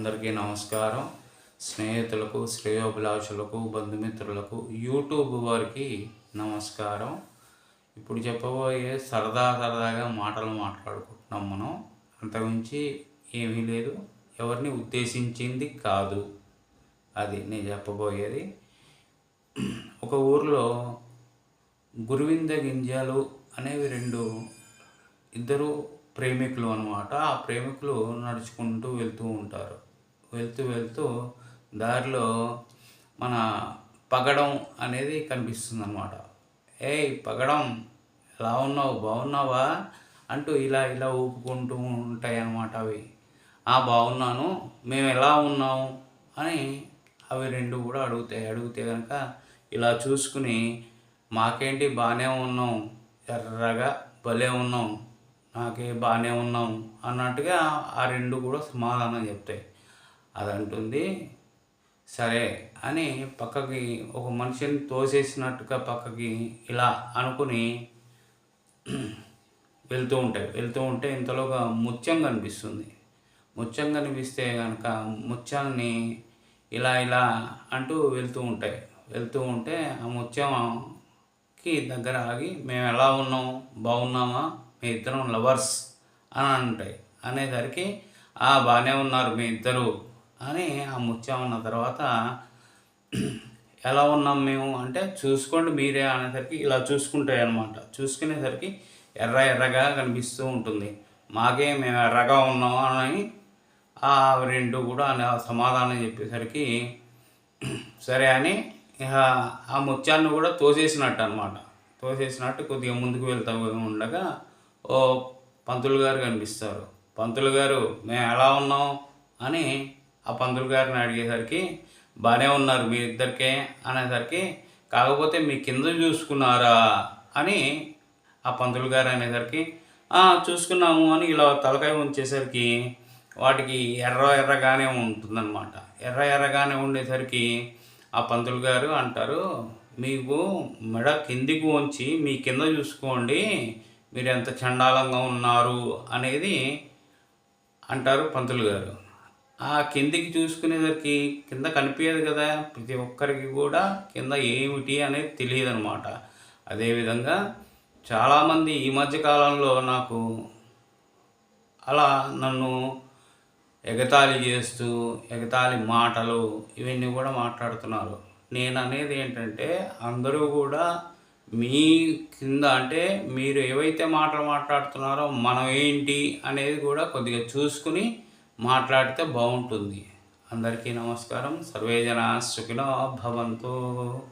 అందరికీ నమస్కారం. స్నేహితులకు శ్రేయోభిలాషులకు బంధుమిత్రులకు యూట్యూబ్ వారికి నమస్కారం. ఇప్పుడు చెప్పబోయే సరదా సరదాగా మాటలు మాట్లాడుకుంటున్నాం మనం. అంతకుమించి ఏమీ లేదు. ఎవరిని ఉద్దేశించింది కాదు. అది నేను చెప్పబోయేది. ఒక ఊర్లో గురువింద గింజలు అనేవి రెండు ఇద్దరు ప్రేమికులు అనమాట ఆ ప్రేమికులు నడుచుకుంటూ వెళ్తూ ఉంటారు. వెళ్తూ వెళ్తూ దారిలో మన పగడం అనేది కనిపిస్తుంది అనమాట ఏయ్ పగడం ఎలా ఉన్నావు? బాగున్నావా? అంటూ ఇలా ఇలా ఊపుకుంటూ ఉంటాయి అన్నమాట అవి. ఆ బాగున్నాను మేము ఎలా ఉన్నాము అని అవి రెండు కూడా అడుగుతాయి అడిగితే కనుక ఇలా చూసుకుని మాకేంటి బాగానే ఉన్నాం ఎర్రగా భలే ఉన్నాం నాకే బాగానే ఉన్నాం అన్నట్టుగా ఆ రెండు కూడా సమాధానం చెప్తాయి. అది అంటుంది సరే అని పక్కకి ఒక మనిషిని తోసేసినట్టుగా పక్కకి ఇలా అనుకుని వెళ్తూ ఉంటాయి వెళ్తూ ఉంటే ఇంతలోగా ముత్యం కనిపిస్తుంది. ముత్యం కనిపిస్తే కనుక ముత్యాన్ని ఇలా ఇలా అంటూ వెళ్తూ ఉంటాయి. వెళ్తూ ఉంటే ఆ ముత్యంకి దగ్గర ఆగి మేము ఎలా ఉన్నాం? బాగున్నామా? మీ ఇద్దరం లవర్స్ అని అంటాయి. అనేసరికి "ఆ, బాగానే ఉన్నారు మీ ఇద్దరు. అని ఆ ముత్యం అన్న తర్వాత ఎలా ఉన్నాం మేము అంటే చూసుకోండి మీరే అనేసరికి ఇలా చూసుకుంటాయి అనమాట చూసుకునేసరికి ఎర్ర ఎర్రగా కనిపిస్తూ ఉంటుంది. మాకే మేము ఎర్రగా ఉన్నాం అని ఆ రెండు కూడా సమాధానం చెప్పేసరికి సరే అని ఇక ఆ ముత్యాన్ని కూడా తోసేసినట్టు అనమాట తోసేసినట్టు కొద్దిగా ముందుకు వెళ్తా ఉండగా ఓ పంతులు గారు కనిపిస్తారు. పంతులు గారు మేము ఎలా ఉన్నాం? అని ఆ పంతులు గారిని అడిగేసరికి బాగానే ఉన్నారు మీ ఇద్దరికే అనేసరికి కాకపోతే మీ కింద చూసుకున్నారా అని ఆ పంతులు గారు అనేసరికి చూసుకున్నాము అని ఇలా తలకాయ ఉంచేసరికి వాటికి ఎర్ర ఎర్రగానే ఉంటుందన్నమాట. ఎర్ర ఎర్రగానే ఉండేసరికి ఆ పంతులు గారు అంటారు మీకు మెడ కిందికి వంచి మీ కింద చూసుకోండి మీరు ఎంత చండాలంగా ఉన్నారు అనేది అంటారు పంతులు గారు. ఆ కిందికి చూసుకునేసరికి కింద కనిపించదు కదా ప్రతి ఒక్కరికి కూడా కింద ఏమిటి అనేది తెలియదు అనమాట అదేవిధంగా చాలామంది ఈ మధ్య కాలంలో నాకు అలా నన్ను ఎగతాళి చేస్తూ ఎగతాళి మాటలు ఇవన్నీ కూడా మాట్లాడుతున్నారు. నేను అనేది ఏంటంటే అందరూ కూడా మీ కింద అంటే మీరు ఏవైతే మాటలు మాట్లాడుతున్నారో మనం ఏంటి అనేది కూడా కొద్దిగా చూసుకుని మాట్లాడితే బాగుంటుంది. అందరికీ నమస్కారం. సర్వేజన సుఖినో భవంతు.